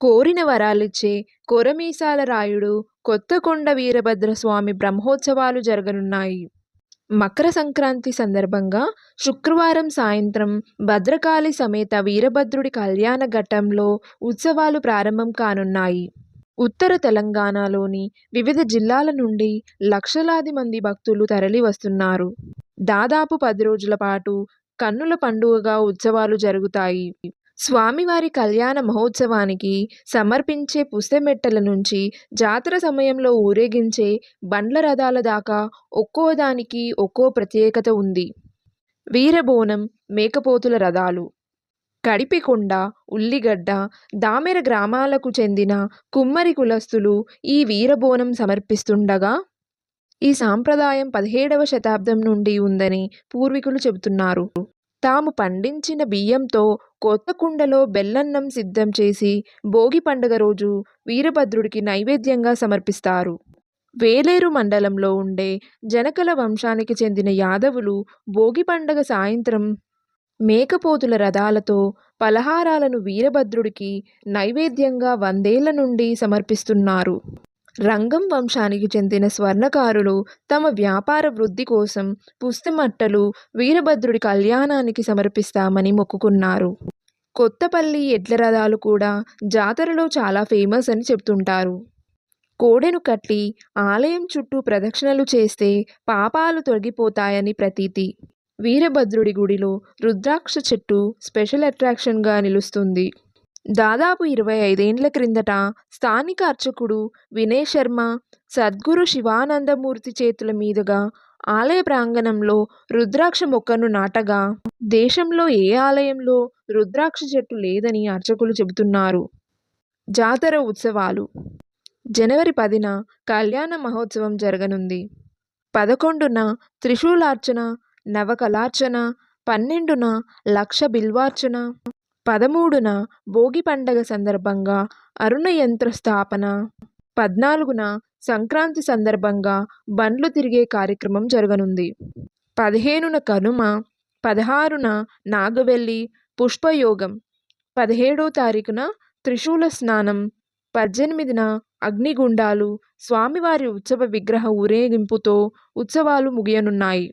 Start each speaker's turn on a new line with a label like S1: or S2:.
S1: కోరిన వరాలిచ్చే కొరమీసాల రాయుడు కొత్తకొండ వీరభద్రస్వామి బ్రహ్మోత్సవాలు జరగనున్నాయి. మకర సంక్రాంతి సందర్భంగా శుక్రవారం సాయంత్రం భద్రకాళి సమేత వీరభద్రుడి కళ్యాణ ఘట్టంలో ఉత్సవాలు ప్రారంభం కానున్నాయి. ఉత్తర తెలంగాణలోని వివిధ జిల్లాల నుండి లక్షలాది మంది భక్తులు తరలి వస్తున్నారు దాదాపు పది రోజుల పాటు కన్నుల పండుగగా ఉత్సవాలు జరుగుతాయి. స్వామివారి కళ్యాణ మహోత్సవానికి సమర్పించే పుస్తమెట్టల నుంచి జాతర సమయంలో ఊరేగించే బండ్ల రథాల దాకా ఒక్కో దానికి ఒక్కో ప్రత్యేకత ఉంది. వీరబోనం మేకపోతుల రథాలు. కడిపికొండ ఉల్లిగడ్డ దామెర గ్రామాలకు చెందిన కుమ్మరి కులస్తులు ఈ వీరబోనం సమర్పిస్తుండగా ఈ సాంప్రదాయం పదిహేడవ శతాబ్దం నుండి ఉందని పూర్వీకులు చెబుతున్నారు. తాము పండించిన బియ్యంతో కొత్త కుండలో బెల్లన్నం సిద్ధం చేసి భోగి పండుగ రోజు వీరభద్రుడికి నైవేద్యంగా సమర్పిస్తారు. వేలేరు మండలంలో ఉండే జనకల వంశానికి చెందిన యాదవులు భోగి పండగ సాయంత్రం మేకపోతుల రథాలతో పలహారాలను వీరభద్రుడికి నైవేద్యంగా వందేళ్ళ నుండి సమర్పిస్తున్నారు. రంగం వంశానికి చెందిన స్వర్ణకారులు తమ వ్యాపార వృద్ధి కోసం పుస్తమట్టలు వీరభద్రుడి కళ్యాణానికి సమర్పిస్తామని మొక్కుకున్నారు. కొత్తపల్లి ఎడ్ల రథాలు కూడా జాతరలో చాలా ఫేమస్ అని చెప్తుంటారు. కోడెను కట్టి ఆలయం చుట్టూ ప్రదక్షిణలు చేస్తే పాపాలు తొలగిపోతాయని ప్రతీతి. వీరభద్రుడి గుడిలో రుద్రాక్ష చెట్టు స్పెషల్ అట్రాక్షన్గా నిలుస్తుంది. దాదాపు ఇరవై ఐదేండ్ల క్రిందట స్థానిక అర్చకుడు వినయ్ శర్మ సద్గురు శివానందమూర్తి చేతుల మీదుగా ఆలయ ప్రాంగణంలో రుద్రాక్ష మొక్కను నాటగా దేశంలో ఏ ఆలయంలో రుద్రాక్ష చెట్టు లేదని అర్చకులు చెబుతున్నారు. జాతర ఉత్సవాలు. జనవరి పదిన కళ్యాణ మహోత్సవం జరగనుంది. పదకొండున త్రిశూలార్చన నవకళార్చన పన్నెండున లక్ష బిల్వార్చన పదమూడున భోగి పండగ సందర్భంగా అరుణ యంత్ర స్థాపన పద్నాలుగున సంక్రాంతి సందర్భంగా బండ్లు తిరిగే కార్యక్రమం జరగనుంది. పదిహేనున కనుమ పదహారున నాగవెల్లి పుష్పయోగం పదిహేడో తారీఖున త్రిశూల స్నానం పద్దెనిమిదిన అగ్నిగుండాలు స్వామివారి ఉత్సవ విగ్రహ ఊరేగింపుతో ఉత్సవాలు ముగియనున్నాయి.